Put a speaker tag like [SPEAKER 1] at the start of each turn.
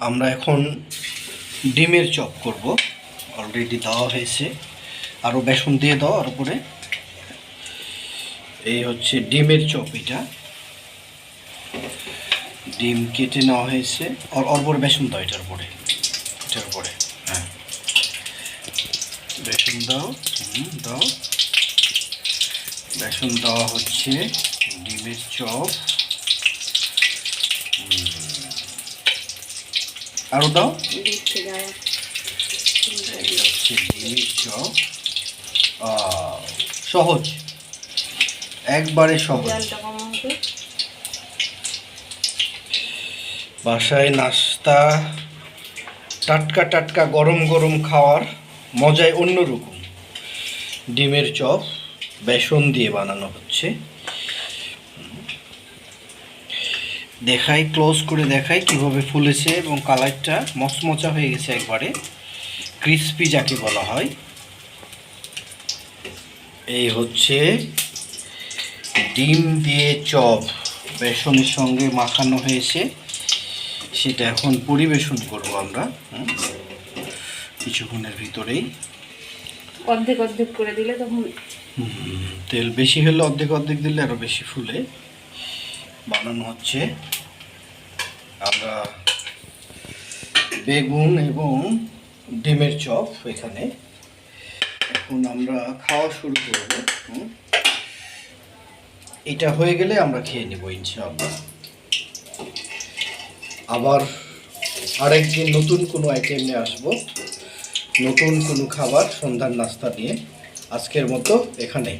[SPEAKER 1] আমরা এখন ডিমের চপ করব। অলরেডি দেওয়া হয়েছে। আরও বেসন দিয়ে দাও আর উপরে। এই হচ্ছে ডিমের চপ এটা। ডিম কেটে নেওয়া হয়েছে। আর অল্প বেসন দাও এটার উপরে। এটার উপরে হ্যাঁ। বেসন দাও দাও। বেসন দেওয়া হচ্ছে ডিমের চপ। আরও দাও। সহজ। একবারে সহজ। বাসায় নাস্তা, টাটকা টাটকা গরম গরম খাওয়ার মজাই অন্যরকম। ডিমের চপ, বেসন দিয়ে বানানো হচ্ছে। দেখাই ক্লোজ করে দেখাই কীভাবে ফুলেছে এবং কালারটা মচমচা হয়ে গেছে একবারে। ক্রিস্পি যাকে বলা হয়। এই হচ্ছে ডিম দিয়ে চপ বেসনের সঙ্গে মাখানো হয়েছে। সেটা এখন পরিবেশন করব আমরা কিছুক্ষণের ভিতরেই।
[SPEAKER 2] অর্ধেক অর্ধেক করে দিলে তখন
[SPEAKER 1] হুম, তেল বেশি হলে অর্ধেক অর্ধেক দিলে আরও বেশি ফুলে। বানানো হচ্ছে। আমরা বেগুন এবং ডিমের চপ এখানে। এখন আমরা খাওয়া শুরু করব। এটা হয়ে গেলে আমরা খেয়ে নেব ইনশাআল্লাহ। আবার আরেকদিন নতুন কোনো আইটেম নিয়ে আসব। নতুন কোনো খাবার, সন্ধ্যার নাস্তা নিয়ে। আজকের মতো এখানেই।